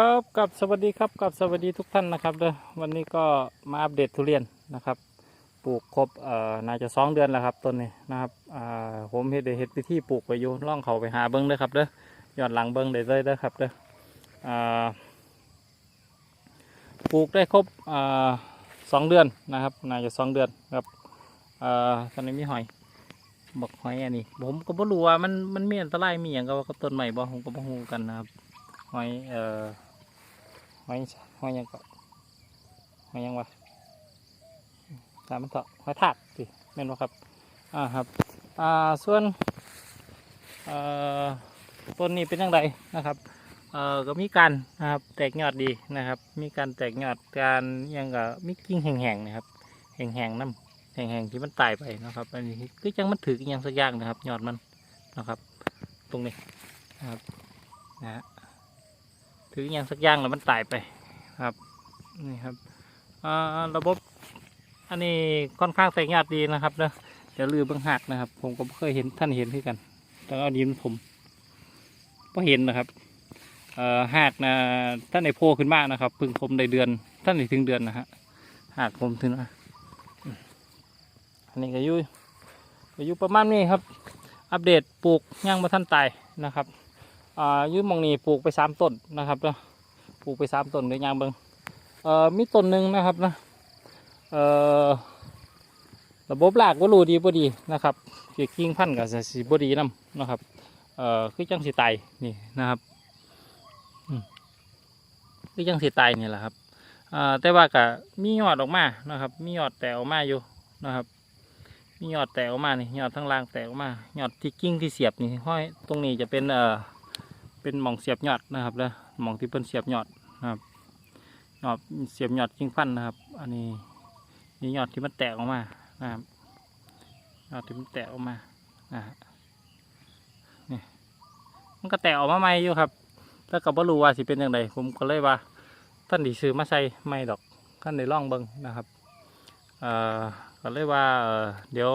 ครับกับสวัสดีครับกับสวัสดีทุกท่านนะครับเด้อวันนี้ก็มาอัปเดตทุเรียนนะครับ ปลูกครบเอ่อน่าจะสองเดือนแล้วครับต้นนี้นะครับอ่าผมเฮ็ดได้เฮ็ดวิธีปลูกไปอยู่ล่องเขาไปหาเบิ้งเด้อครับเด้อย้อนหลังเบิ้งได้เลยเด้อครับเด้ออ่าปลูกได้ครบอ่าสองเดือนนะครับน่าจะสองเดือนครับอ่าตอนนี้มีหอยบอกหอยอันนี้ผมก็บ่รู้ว่ามันมันมีอันตรายมีอย่างกับต้นใหม่บ่ผมก็บ่ฮู้กันนะครับ หอยเอ่อหอยหอยยังก็หอยยังวะตามมันเถอะหอยทากสิแม่นบ่ครับอ่าครับอ่าส่วนเอ่อต้นนี้เป็นยังไงนะครับเอ่อก็มีการนะครับแตกยอดดีนะครับ มีการแตกยอดการยังก็มีกิ่งแห้งๆนะครับแห้งๆน้ำแห้งๆที่มันตายไปนะครับอันนี้คือจังมันถือยังสักอย่างนะครับยอดมันนะครับ ตรงนี้นะครับนะฮะ ถืออย่างสักอย่างแล้วมันตายไปครับนี่ครับระบบอันนี้ค่อนข้างแตกยอดดีนะครับเนอะเดี๋ยวลือเบื้องหักนะครับ ผมก็เคยเห็นท่านเห็นที่กันตองเอายิ้มผมก็เห็นนะครับหักนะท่านในโพขึ้นมากนะครับพึ่งผมได้เดือน ท่านในถึงเดือนนะฮะหักผมถึงนะอันนี้ก็ยู่ก็อยู่ประมาณนี้ครับ อัปเดตปลูกย่างมาท่านตายนะครับ อ่ายืมมองนี่ปลูกไปสามต้นนะครับนะปลูกไปสามต้นเดี๋ยวยางเบิงเอ่อมีต้นหนึ่งนะครับนะเอ่อระบบรากก็รู้ดีบ่ดีนะครับเกี่ยวกิ่งพันกับสีบ่ดีนํนะครับเอ่อคือจังสีไตนี่นะครับคือจังสีไตนี่แหละครับอ่าแต่ว่าก็มียอดออกมานะครับ มียอดแตกออกมาอยู่นะครับมียอดแตกออกมานี่ยอดทั้งล่างแตกออกมายอดที่กิ่งที่เสียบนี่ห้อยตรงนี้จะเป็นเอ่อ เป็นหมองเสียบยอดนะครับแล้วหมองที่เพิ่นเสียบยอดนะครับยอดเสียบยอดกิ่งพันนะครับ อันนี้นี่ยอดที่มันแตกออกมานะครับยอดที่มันแตกออกมานะนี่มันก็แตกออกมาใหม่อยู่ครับแล้วก็บ่รู้ว่าสิเป็นยังไงผมก็เลยว่าท่านดีซื้อมาใส่ไม่ดอกท่านได้ลองเบิ่งนะครับเอ่อก็เลยว่าเอ่อเดี๋ยว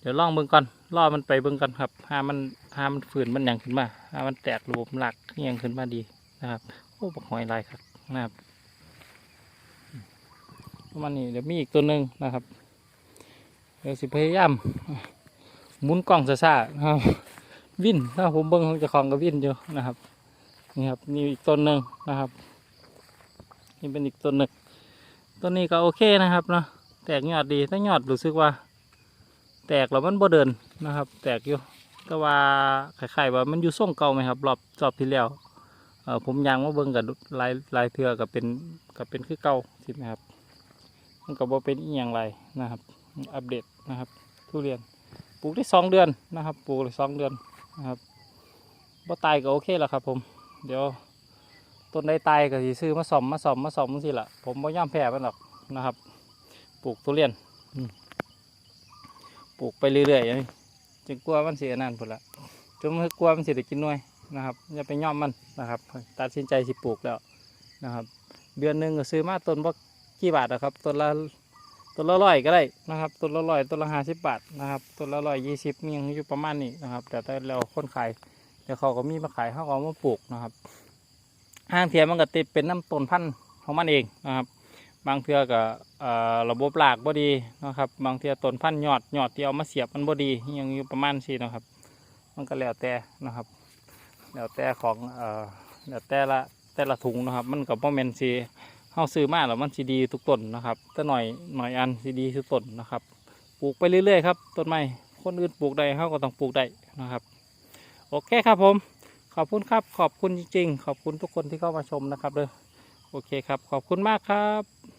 เดี๋ยวล่องเบิ่งก่อนรอมันไปเบิ่งก่อนครับหามันหามันฝืนมันยังขึ้นมาหามันแตกระบบหลักยังขึ้นมาดีนะครับโอ้บักหอยลายครับนะครับประมาณนี้เดี๋ยวมีอีกตัวหนึ่งนะครับเดี๋ยวสิพยายามหมุนกล้องซ่าๆนะครับวิ่นถ้าผมเบิ่งของจะของก็วิ่นอยู่นะครับนี่ครับนี่อีกต้นหนึ่งนะครับ นี่เป็นอีกต้นหนึ่งต้นนี้ก็โอเคนะครับเนาะแตกยอดดีถ้ายอดรู้สึกว่า แตกแล้วมันบ่เดินนะครับ แตกอยู่แต่ว่าคล้ายๆว่ามันอยู่ทรงเก่าไหมครับ รอบรอบที่แล้วผมยางมาเบิ่งกับลายลายเทือกับเป็นกับเป็นคือเก่าสิไหมครับมันก็บ่เป็นอีหยังไรนะครับ อัปเดตนะครับ ทุเรียนปลูกได้สองเดือนนะครับปลูกได้สองเดือนนะครับบ่ตายก็โอเคแล้วครับ ผม เดี๋ยวต้นใดตายก็สิซื้อมาซ่อมมาซ่อมมาซ่อมสิละผมบ่ย่อมแพ้มันหรอกนะครับ ปลูกทุเรียน ปลูกไปเรื่อยๆอย่างนี้จึงกลัวมันเสียนานพุ่นละจนกลัวมันเสียได้กินหน่วยนะครับอย่าไปย่อมมันนะครับ ตัดสินใจสิปลูกแล้วนะครับ เดือนหนึ่งก็ซื้อมาต้นบ่กี่บาทนะครับต้นละต้นละร้อยก็ได้นะครับต้นละร้อยต้นละห้าสิบบาทนะครับต้นละร้อยยี่สิบมียังอยู่ประมาณนี้นะครับ แต่แต่เราคนขายเดี๋ยวเขาก็มีมาขายเขาก็มาปลูกนะครับห้างเทียมมันก็ติดเป็นน้ำต้นพันธุ์ของมันเองนะครับ บางเทือก็เอ่อระบบรากบดีนะครับ บางเทือต้นพันธุ์ยอดหยอดที่เอามาเสียบมันบดียังอยู่ประมาณสี่นะครับ มันก็แล้วแต่นะครับ แล้วแต่ของเอ่อแล้วแต่ละแต่ละถุงนะครับ มันก็บ่แมนสิเฮาซื้อมาแล้วมันสิดีทุกต้นนะครับแต่หน่อยหน่อยอันสิดีทุกต้นนะครับปลูกไปเรื่อยๆครับต้นไม้คนอื่นปลูกได้เฮาก็ต้องปลูกได้นะครับ โอเคครับผม ขอบคุณครับขอบคุณจริงๆ ขอบคุณทุกคนที่เข้ามาชมนะครับเด้อโอเคครับ ขอบคุณมากครับ